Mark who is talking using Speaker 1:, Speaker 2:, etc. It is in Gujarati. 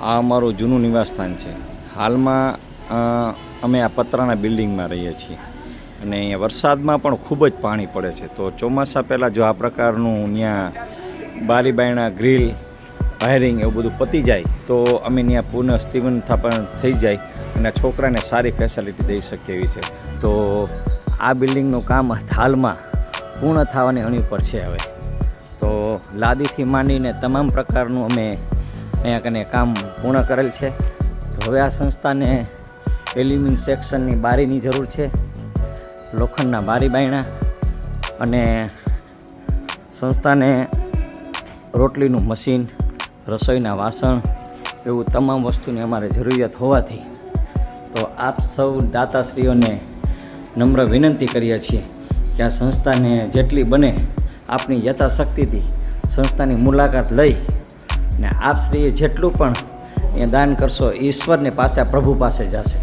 Speaker 1: આ અમારું જૂનું નિવાસસ્થાન છે. હાલમાં અમે આ પતરાના બિલ્ડિંગમાં રહીએ છીએ. અને અહીંયા વરસાદમાં પણ ખૂબ જ પાણી પડે છે. તો ચોમાસા પહેલાં જો આ પ્રકારનું ત્યાં બારી બાયણા ગ્રીલ, વાયરિંગ એવું બધું પતી જાય, તો અમે ત્યાં પુનઃ સ્થાપન થઈ જાય અને છોકરાને સારી ફેસિલિટી દઈ શકીએ એવી છે. તો આ બિલ્ડિંગનું કામ હાલમાં પૂર્ણ થવાની અણી પર છે હવે. તો લાદીથી માંડીને તમામ પ્રકારનું અમે અહીંયા કને કામ પૂર્ણ કરેલ છે. તો હવે આ સંસ્થાને એલ્યુમિન સેક્શનની બારીની જરૂર છે. લોખંડના બારી બાયણા અને સંસ્થાને રોટલીનું મશીન, રસોઈના વાસણ એવું તમામ વસ્તુની અમારે જરૂરિયાત હોવાથી તો આપ સૌ દાતાશ્રીઓને નમ્ર વિનંતી કરીએ છીએ કે આ સંસ્થાને જેટલી બને આપની યથાશક્તિથી સંસ્થાની મુલાકાત લઈ ને આપ સ્ત્રીએ જેટલું પણ એ દાન કરશો ઈશ્વરની પાસે પ્રભુ પાસે જશે.